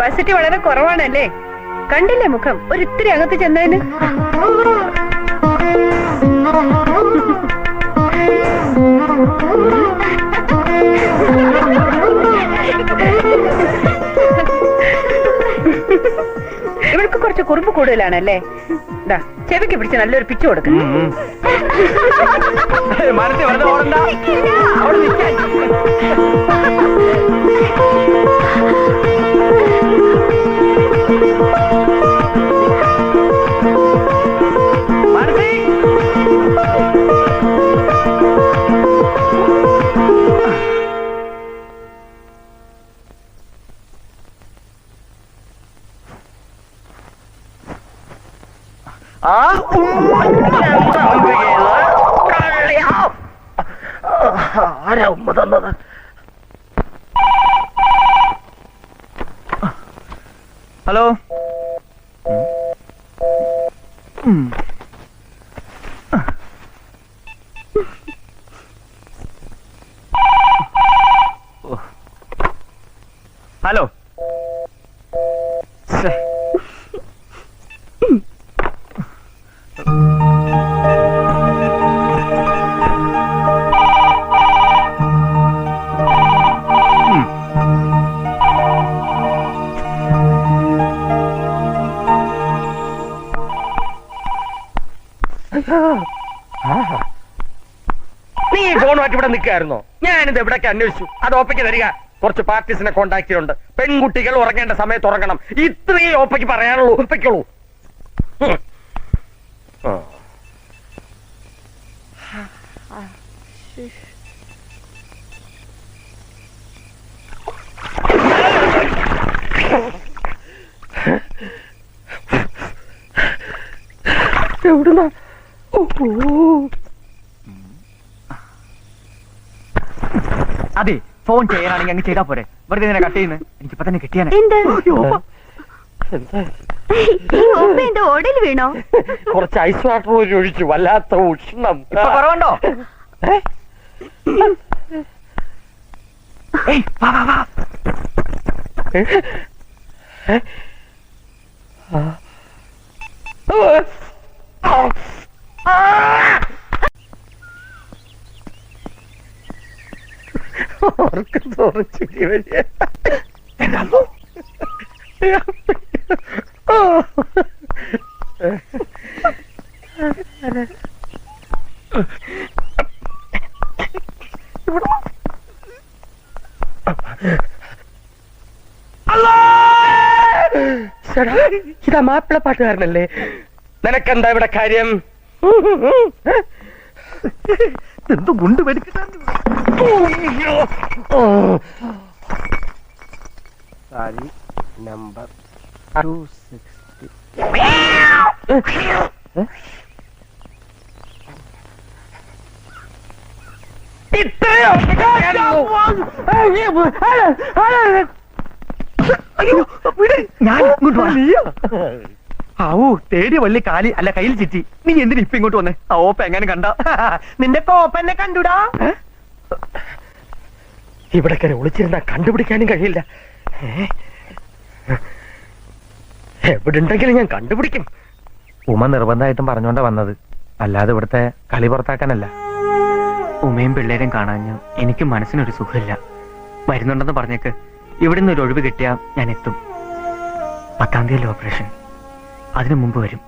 Capacity വളരെ കുറവാണല്ലേ? കണ്ടില്ലേ മുഖം? ഒരിത്തിരി അകത്ത് ചെന്നതിന്? ഇവൾക്ക് കുറച്ച് കുറുമ്പ് കൂടുതലാണല്ലേ? ദാ ചെവിക്ക് പിടിച്ച് നല്ലൊരു പിച്ചു കൊടുക്കും. മനസ്സിൽ വെറുതെ ഓടണ്ട. അവിടെ നിൽക്കാൻ ആരാ ഉമ്മ തന്നത്? ഹലോ? നീ ഫോണുമായിട്ട് ഇവിടെ നിൽക്കായിരുന്നോ? ഞാനിത് എവിടേക്ക് അന്വേഷിച്ചു? അത് ഓപ്പയ്ക്ക് തരിക. കുറച്ച് പാർട്ടീസിനെ കോണ്ടാക്ട് ചെയ്യുന്നുണ്ട് പെൺകുട്ടികൾ ഉറങ്ങേണ്ട സമയത്ത് ഉറങ്ങണം. ഇത്രയും ഓപ്പയ്ക്ക് പറയാനുള്ളൂ. ഒപ്പയ്ക്കുള്ളൂ. ആ. എവിടുന്നാ ഓ അതെ ഫോൺ ചെയ്യാനാണെങ്കിൽ അങ്ങ് ചെയ്താ പോരെ വെറുതെ ഇങ്ങനെ കട്ട് ചെയ്യുന്നു എനിക്കിപ്പോ തന്നെ കിട്ടിയാണ് എന്ത് ഈ ഒപ്പ എന്റെ ഓടയിൽ വീണോ കുറച്ച് ഐസ് വാട്ടർ പോലും ഒഴിച്ചു വല്ലാത്ത ഉഷ്ണം ഇപ്പൊ കുറവുണ്ടോ ഏ? ഏയ് വാ വാ വാ ഏ? ഏ? ആ. ആ. ആ. വലിയ ചേടാ, ഇതാ മാപ്പിള പാട്ടുകാരനല്ലേ നിനക്കെന്താ ഇവിടെ കാര്യം എന്തോ ഗുണ്ട് സാരി നമ്പർ ടു സിക്സ്റ്റി ഞാൻ ഇങ്ങോട്ട് വാ. ആവൂ തേടിയ വള്ളി കാലി അല്ല കയ്യിൽ ചിറ്റി. നീ എന്തിനു ഇപ്പൊ ഇങ്ങോട്ട് വന്നേ? ആ ഓപ്പ എങ്ങനെ കണ്ട? നിന്റെ കോപ്പ എന്നെ കണ്ടുടാ. ഇവിടെ കയറി ഒളിച്ചിരുന്ന കണ്ടുപിടിക്കാനും കഴിയില്ല? എവിടുണ്ടെങ്കിലും ഞാൻ കണ്ടുപിടിക്കും. ഉമ നിർബന്ധമായിട്ടും പറഞ്ഞോണ്ടാ വന്നത്. അല്ലാതെ ഇവിടുത്തെ കളി പുറത്താക്കാനല്ല. ഉമയും പിള്ളേരും കാണാഞ്ഞു എനിക്ക് മനസ്സിനൊരു സുഖമില്ല. വരുന്നുണ്ടെന്ന് പറഞ്ഞേക്ക് ഇവിടുന്ന് ഒരു ഒഴിവ് കിട്ടിയാ ഞാൻ എത്തും. പത്താം തീയതി ഓപ്പറേഷൻ അതിനു മുമ്പ് വരും.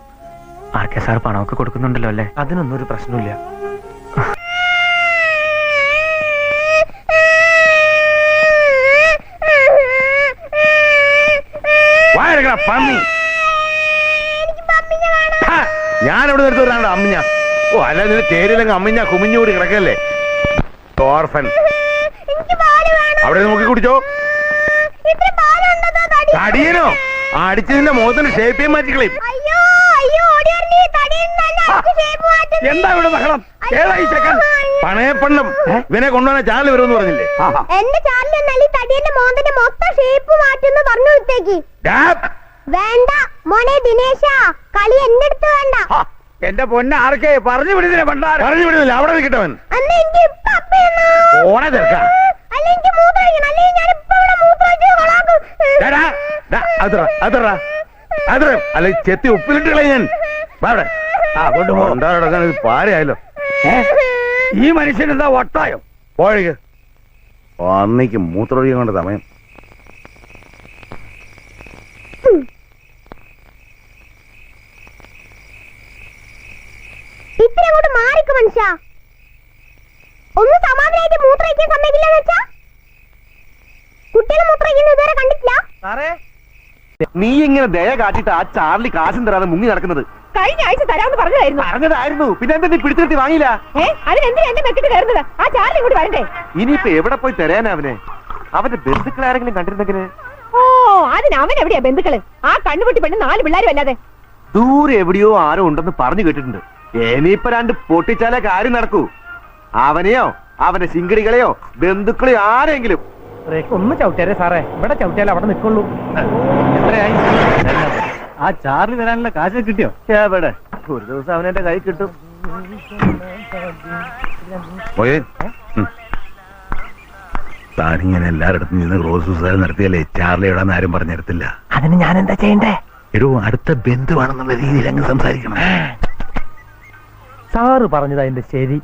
ആർ കെ സാർ പണമൊക്കെ കൊടുക്കുന്നുണ്ടല്ലോ അല്ലേ? അതിനൊന്നും ഒരു പ്രശ്നമില്ല പന്നി. ഞാൻ എവിടെ അമ്മിഞ്ഞ. ഓ അല്ല നിന്റെ തേരില്ലെങ്കിൽ അമ്മിഞ്ഞ കുമിഞ്ഞൂടി കിടക്കല്ലേ? ഓർഫൻ. അവിടെ നോക്കി കുടിച്ചോ. തടിയനോ? അടിച്ചതിന്റെ മുഖത്തിന് ഷേപ്പ് ചെയ്യാൻ മാറ്റിക്കളയും എന്താ ഇവിടെ ബഹളം? ഈ ചെക്കൻ. പണയപ്പണ്ണം. ഇവനെ കൊണ്ടുവന്ന ചാനൽ വരുമെന്ന് പറഞ്ഞില്ലേ? എന്റെ ഈ തടിയന്റെ മോന്തന്റെ മൊത്തം ഷേപ്പ് മാറ്റുന്നു പറഞ്ഞു വിട്ടേക്ക്. വേണ്ട മോനെ ദിനേശ കളി എന്റെ വേണ്ട. എന്റെ പൊന്ന ആർക്കേ? പറഞ്ഞു വിടുന്നില്ല പറഞ്ഞു വിടുന്നില്ല അവിടെ നിൽക്കട്ടവൻ. ഓണെ തീർക്കാം അല്ല ചെത്തി ഉപ്പിലിട്ട് കളയ ഞാൻ? വാ അവിടെ. ആ കൊണ്ടുപോ എന്താ നടക്കാൻ ഇത് പാരയായല്ലോ ഈ മനുഷ്യൻ എന്താ ഒട്ടായോ പോഴേക്ക് അന്നേക്ക് മൂത്രമൊഴിക്കാൻ കൊണ്ട് സമയം. നീ ഇങ്ങനെ ദയ കാട്ടിട്ട് ആ ചാർലി കാശും തരാതെ മുങ്ങി നടക്കുന്നത്? കഴിഞ്ഞ ആഴ്ച തരാമെന്ന് പറഞ്ഞതായിരുന്നു. പറഞ്ഞതായിരുന്നു. പിന്നെ എന്താ നീ പിടിച്ചിട്ട് വാങ്ങിയില്ല? ഏ അതിനെന്തിനാ എന്റെ മെക്കിട്ട് കയറുന്നത്? ആ ചാർലി വരണ്ടേ? ഇനിയിപ്പോ എവിടെ പോയി തരാനാ അവനെ? അവന്റെ ബന്ധുക്കൾ ആരെങ്കിലും കണ്ടിരുന്നെങ്കിൽ? ഓ അതിന് അവൻ എവിടെയാ ബന്ധുക്കൾ? ആ കണ്ണുപൊട്ടി പെണ്ണ് നാല് പിള്ളേരും അല്ലാതെ. ദൂരെ എവിടെയോ ആരോ ഉണ്ടെന്ന് പറഞ്ഞു കേട്ടിട്ടുണ്ട്. ഇനിയിപ്പൊ രണ്ട് പൊട്ടിച്ചാലേ കാര്യം നടക്കൂ. അവനെയോ അവന്റെ ശിങ്കിടികളെയോ ബന്ധുക്കളെയോ ആരെങ്കിലും ഒന്ന് ചവിട്ടിയാലേ സാറേ. ഇവിടെ ചവിട്ടിയാലേ അവിടെ നിൽക്കുള്ളൂ എത്രയായി? ആ ചാർലി തരാനുള്ള കാശ് കിട്ടിയോ? എവിടെ ഒരു ദിവസം അവനെന്റെ കൈ കിട്ടും. പോയേ. താനിങ്ങനെ എല്ലായിടത്തും നിന്ന് ക്രോസ് സുസാരം നടത്തിയല്ലേ ചാർലി ഇടാൻ ആരും പറഞ്ഞിരത്തില്ല. അതിന് ഞാൻ എന്താ ചെയ്യണ്ടേ? എടോ അടുത്ത ബന്ധുവാണെന്നുള്ള രീതിയിൽ അങ്ങ് സംസാരിക്കണം. സാറ് പറഞ്ഞത് അതിന്റെ ശരി.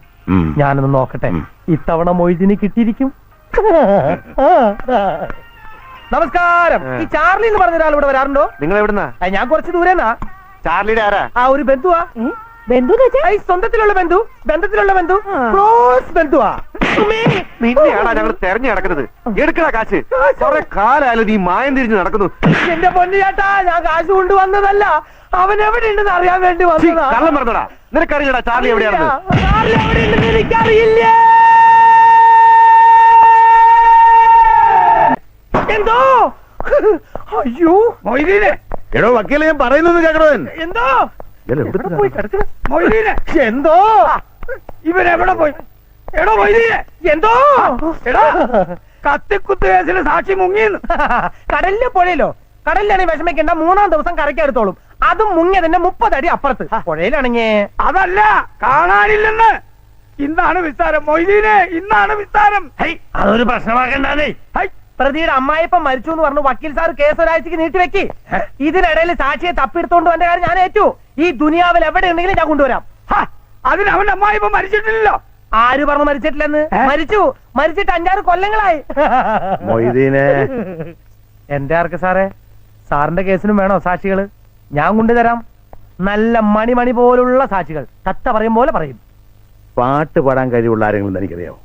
ഞാനൊന്ന് നോക്കട്ടെ. ഇത്തവണ മൊയ്തിന് കിട്ടിയിരിക്കും. നമസ്കാരം. ഈ ചാർലി എന്ന് പറഞ്ഞ ഒരാൾ ഇവിടെ വരാറുണ്ടോ? നിങ്ങൾ എവിടുന്നാ? ഞാൻ കുറച്ച് ദൂരെന്നാ. ചാർലിയുടെ ആരാ? ആ ഒരു ബന്ധുവാ. ബന്ധു സ്വന്തത്തിലുള്ള ബന്ധു. ബന്ധത്തിലുള്ള ബന്ധു. ക്ലോസ് ബന്ധുവാ. നിന്നെയാണോ ഞങ്ങൾ തെരഞ്ഞു നടക്കുന്നത്. എടുക്കണ കാശ്. കൊറേ കാലായാലും നീ മായം തിരിഞ്ഞ് നടക്കുന്നു. എന്റെ പൊന്നു ചേട്ടാ ഞാൻ കാശ് കൊണ്ടുവന്നതല്ല. അവൻ എവിടെ ഉണ്ടെന്ന് അറിയാൻ വേണ്ടി വന്നു വന്നതാ. കള്ളം പറഞ്ഞടാ നിനക്കറിയില്ലടാ ചാർലി എവിടെയാണെന്ന്? ചാർലി എവിടെയുണ്ടെന്ന് എനിക്കറിയില്ല. എന്തോ അയ്യോ. മൊയ്തീനെ. എടോ വക്കീലെ ഞാൻ പറയുന്നത് കേക്കണോ എന്തോ? പോയി കിടക്കണ മൊയ്തീനെ. എന്തോ? ഇവരെവിടെ പോയി? എടോ മൊയ്തീനെ. എന്തോ? എടോ കത്തിക്കുത്ത് കേസിന് സാക്ഷി മുങ്ങിന്ന്. കടലിലെ പുഴയിലോ കടലിലാണ് വിഷമിക്കേണ്ട. മൂന്നാം ദിവസം കരയ്ക്കെടുത്തോളും അതും മുങ്ങിയതിന്റെ മുപ്പതടി അപ്പുറത്ത്. പുഴയിലാണെങ്കിൽ അതല്ല കാണാനില്ലെന്ന്. ഇന്നാണ് വിസ്താരം. മൊയ്തീനെ ഇന്നാണ് വിസ്താരം. അതൊരു പ്രശ്നമാക്കണ്ടേ പ്രതിയുടെ അമ്മായിപ്പം മരിച്ചു എന്ന് പറഞ്ഞു വക്കീൽ സാർ കേസ് ഒരാഴ്ചക്ക് നീട്ടിവെക്കി ഇതിനിടയിൽ സാക്ഷിയെ തപ്പിയെടുത്തോണ്ട് വന്ന കാര്യം ഞാൻ ഏറ്റു. ഈ ദുനിയാവിൽ എവിടെ ഉണ്ടെങ്കിലും ഞാൻ കൊണ്ടുവരാം. അതിന് അവന്റെ അമ്മായിപ്പം മരിച്ചിട്ടില്ലല്ലോ. ആര് പറഞ്ഞു മരിച്ചിട്ടില്ലെന്ന്? മരിച്ചു. മരിച്ചിട്ട് അഞ്ചാറ് കൊല്ലങ്ങളായി. എന്റെ ആർക്ക് സാറേ? സാറിന്റെ കേസിനും വേണോ സാക്ഷികൾ? ഞാൻ കൊണ്ടുതരാം. നല്ല മണിമണി പോലുള്ള സാക്ഷികൾ. തത്ത പറയും പോലെ പറയും. പാട്ട് പാടാൻ കഴിവുള്ള ആരെങ്കിലും എനിക്കറിയാമോ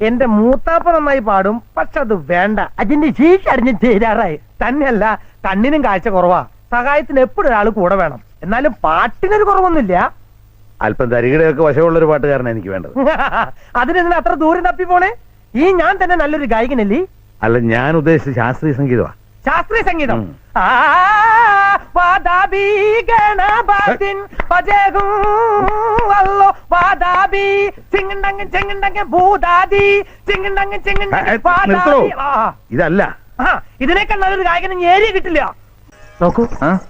എന്റെ മൂത്താപ്പ നന്നായി പാടും പക്ഷെ അത് വേണ്ട. അതിന്റെ ശീശ അടിഞ്ഞ് ചേരാറായി. തന്നെയല്ല കണ്ണിനും കാഴ്ച കുറവാ. സഹായത്തിന് എപ്പോഴും ഒരാൾ കൂടെ വേണം. എന്നാലും പാട്ടിനൊരു കുറവൊന്നുമില്ല. അല്പം തരികിടയൊക്കെ വശമുള്ള ഒരു പാട്ടുകാരനാണ് എനിക്ക് വേണ്ടത്. അതിനെന്തിനാ അത്ര ദൂരം തപ്പി പോണേ? ഈ ഞാൻ തന്നെ നല്ലൊരു ഗായകനല്ലേ? അല്ല ഞാൻ ഉദ്ദേശിച്ച ശാസ്ത്രീയ സംഗീതമാ. ശാസ്ത്രീയ സംഗീതം? ആ, വാദാബി ഗണപതിൻ അല്ലോ. വാദാബി ചിങ്ങണ്ടങ്ങൻ ചെങ്ങണ്ടങ്ങൻ ഭൂതാദി ചിങ്ങണ്ടങ്ങൻ ഏ, ചെങ്ങണ്ടങ്ങൻ ഏ, നിർത്തണോ? വാദാബി ആ, ഇതല്ല. ആ, ഇതിനേക്കാൾ നല്ലൊരു ഗായകനും ഏരിയ കിട്ടില്ല. നോക്കൂ?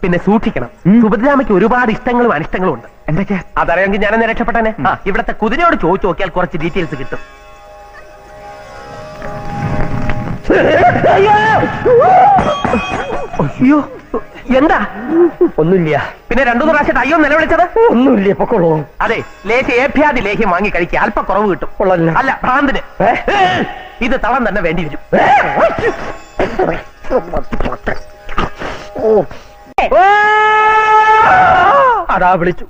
പിന്നെ സൂക്ഷിക്കണം. സുഭദ്രാമയ്ക്ക് ഒരുപാട് ഇഷ്ടങ്ങളും അനിഷ്ടങ്ങളും ഉണ്ട് എന്തൊക്കെയാ? അതറിയാമെങ്കിൽ ഞാൻ രക്ഷപ്പെട്ടനെ. ഇവിടത്തെ കുതിരയോട് ചോദിച്ചു നോക്കിയാൽ കുറച്ച് ഡീറ്റെയിൽസ് കിട്ടും. അയ്യോ എന്താ? ഒന്നുമില്ല. പിന്നെ രണ്ടു പ്രാവശ്യം അയ്യോ നിലവിളിച്ചത്? ഒന്നുമില്ല പൊക്കോളൂ അതെ ലേശ ഏഭ്യാതി ലേഹ്യം വാങ്ങി കഴിക്കുക. അല്പ കുറവ് കിട്ടും അല്ല ഭ്രാന്തിന്. ഇത് തളം തന്നെ വേണ്ടി വരും. അതാ വിളിച്ചു.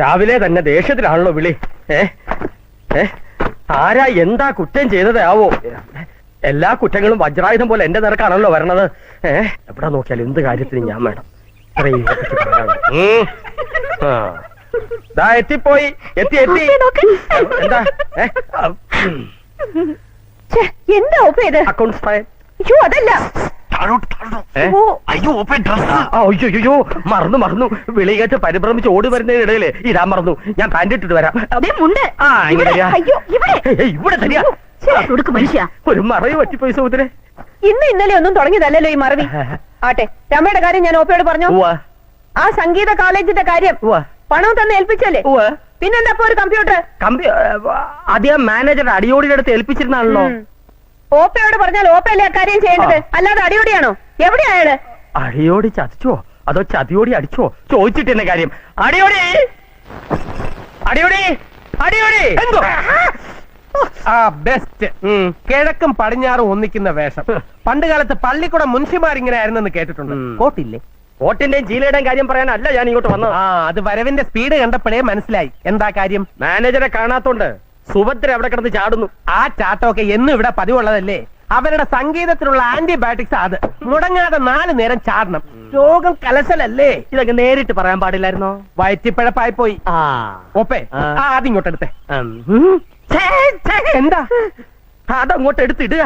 രാവിലെ തന്നെ ദേഷ്യത്തിലാണല്ലോ വിളി. ഏ? ഏ? ആരാ എന്താ കുറ്റം ചെയ്തതാവോ? എല്ലാ കുറ്റങ്ങളും വജ്രായുധം പോലെ എന്റെ നിരക്കാണല്ലോ വരണത്. ഏഹ് എവിടെ നോക്കിയാലും എന്ത് കാര്യത്തിനും ഞാൻ വേണം. ഇത്രയും ഇതിനെപ്പറ്റി പറയാനുണ്ട്. ഉം. ആ. ദാ എത്തിപ്പോയി. എത്തി എത്തി. എന്താ? ഏ? ആ. എന്താ ഒപ്പ് അക്കൗണ്ട്സ് ഫയൽ അയ്യോ അതല്ല. ഏ? ഓ, അയ്യോ അയ്യോ മറന്നു മറന്നു. വിളി കേട്ട് പരിഭ്രമിച്ച് ഓടി വരുന്നതിനിടയിൽ ഇടാൻ മറന്നു. ഞാൻ പാന്റ് ഇട്ടിട്ട് വരാം. ദേ മുണ്ട്. ആ ഇങ്ങനെ ഇവിടെ, തരിക. അയ്യോ ഇവിടെ. ഏയ്, ഇവിടെ തരിക. മനുഷ്യ ഒരു മറവ് പറ്റിപ്പോയി സഹോദരെ ഇന്ന് ഇന്നലെ ഒന്നും തുടങ്ങിയതല്ലല്ലോ ഈ മറവി. ആട്ടെ രമയുടെ കാര്യം ഞാൻ ഓപ്പയോട് പറഞ്ഞു? ആ സംഗീത കോളേജിന്റെ കാര്യം പണം തന്നെ ഏൽപ്പിച്ചല്ലേ. പിന്നെന്താ ഒരു കമ്പ്യൂട്ടർ? അദ്ദേഹം മാനേജർ അടിയോടിയുടെ അടുത്ത് ഏൽപ്പിച്ചിരുന്നാണല്ലോ. ഓപ്പയോട് പറഞ്ഞാൽ ഓപ്പയല്ലേ അക്കാര്യം ചെയ്യേണ്ടത്? അല്ലാതെ അടിയോടിയാണോ? എവിടെയാ അയാൾ? അടിയോടി ചതിച്ചോ? അതോ ചതിയോടി അടിച്ചോ? ചോദിച്ചിട്ടെന്ന കാര്യം. അടിയോടി! അടിയോടി! അടിയോടി! എന്തോ? ആ ബെസ്റ്റ് കിഴക്കും പടിഞ്ഞാറും ഒന്നിക്കുന്ന വേഷം. പണ്ട് കാലത്ത് പള്ളിക്കൂടെ മുൻഷിമാരിങ്ങനെ ആയിരുന്നെന്ന് കേട്ടിട്ടുണ്ട്. കോട്ടില്ലേ? കോട്ടിന്റെയും ചീലയുടെയും കാര്യം പറയാനല്ല ഞാൻ ഇങ്ങോട്ട് വന്നത്. ആ അത് വരവിന്റെ സ്പീഡ് കണ്ടപ്പോഴേ മനസ്സിലായി. എന്താ കാര്യം? മാനേജറെ കാണാത്തോണ്ട് സുഭദ്ര അവിടെ കിടന്ന് ചാടുന്നു. ആ ചാട്ടമൊക്കെ എന്നും ഇവിടെ പതിവുള്ളതല്ലേ? അവരുടെ സംഗീതത്തിലുള്ള ആന്റിബയോട്ടിക്സ് അത്. മുടങ്ങാതെ നാല് നേരം ചാടണം. രോഗം കലശലല്ലേ? ഇതൊക്കെ നേരിട്ട് പറയാൻ പാടില്ലായിരുന്നോ? വയറ്റിപ്പഴപ്പായി പോയി ആ. ഓപ്പേ ആ. ആ എന്താ? അതങ്ങോട്ട് എടുത്തിടുക.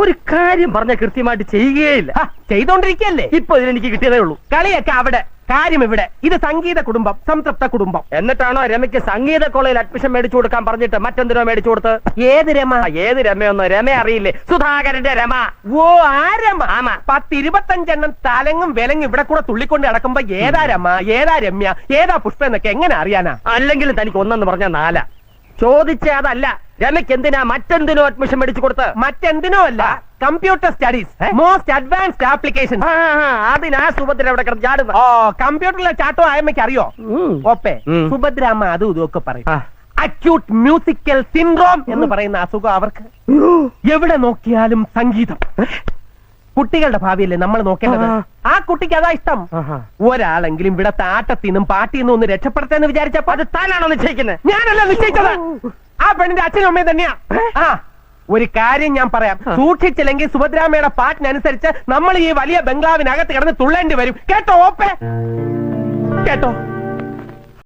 ഒരു കാര്യം പറഞ്ഞ കൃത്യമായിട്ട് ചെയ്യുകയില്ല. ചെയ്തോണ്ടിരിക്കല്ലേ ഇപ്പൊ ഇതിനെനിക്ക് കിട്ടിയതേ ഉള്ളൂ. കളിയൊക്കെ അവിടെ. കാര്യം ഇവിടെ ഇത് സംഗീത കുടുംബം സംതൃപ്ത കുടുംബം. എന്നിട്ടാണോ രമയ്ക്ക് സംഗീത കോളേജിൽ അഡ്മിഷൻ മേടിച്ചു കൊടുക്കാൻ പറഞ്ഞിട്ട് മറ്റെന്തിനോ മേടിച്ചു കൊടുത്ത് ഏത് രമ? ആ, ഏത് രമയൊന്നും രമ അറിയില്ലേ? സുധാകരന്റെ രമ. ഓ ആരമ ആമ. പത്തിരുപത്തഞ്ചെണ്ണം തലങ്ങും വിലങ്ങും ഇവിടെ കൂടെ തുള്ളിക്കൊണ്ട് നടക്കുമ്പോ ഏതാ രമ? ഏതാ രമ്യ? ഏതാ പുഷ്പ എന്നൊക്കെ എങ്ങനെ അറിയാനാ? അല്ലെങ്കിലും തനിക്ക് ഒന്നെന്ന് പറഞ്ഞ നാല. ചോദിച്ച അതല്ല. രമയ്ക്ക് എന്തിനാ മറ്റെന്തിനോ അഡ്മിഷൻ മേടിച്ചു കൊടുത്ത് മറ്റെന്തിനോ അല്ല. Computer studies. Most advanced application അതിനാ സുഭദ്ര അവിടെ കിടന്ന് ചാടുന്നത് ഓ കമ്പ്യൂട്ടറിലെ ചാട്ടോ ആയമ്മയ്ക്ക് അറിയോ. ഓപ്പേ സുഭദ്ര അമ്മ അതും ഇതും ഒക്കെ പറയും. അക്യൂട്ട് മ്യൂസിക്കൽ സിൻഡ്രോം എന്ന് പറയുന്ന അസുഖം അവർക്ക്. എവിടെ നോക്കിയാലും സംഗീതം. കുട്ടികളുടെ ഭാവിയല്ലേ നമ്മൾ നോക്കേണ്ടത്? ആ. കുട്ടിക്ക് അതാ ഇഷ്ടം. ഒരാളെങ്കിലും ഇവിടെ പാട്ടിൽ പാട്ടിന്നും ഒന്ന് രക്ഷപ്പെടുത്താന്ന് വിചാരിച്ചപ്പോ അത് താനാണോ നിശ്ചയിക്കുന്നത് ഞാനല്ല നിശ്ചയിച്ചത്. ആ പെണ്ണിന്റെ അച്ഛനും അമ്മയും തന്നെയാ. ആ. ഒരു കാര്യം ഞാൻ പറയാം. സൂക്ഷിച്ചില്ലെങ്കിൽ സുഭദ്രാമയുടെ പാട്ടിനനുസരിച്ച് നമ്മൾ ഈ വലിയ ബംഗ്ലാവിനകത്ത് കിടന്ന് തുള്ളേണ്ടി വരും. കേട്ടോ ഓപ്പേ? കേട്ടോ?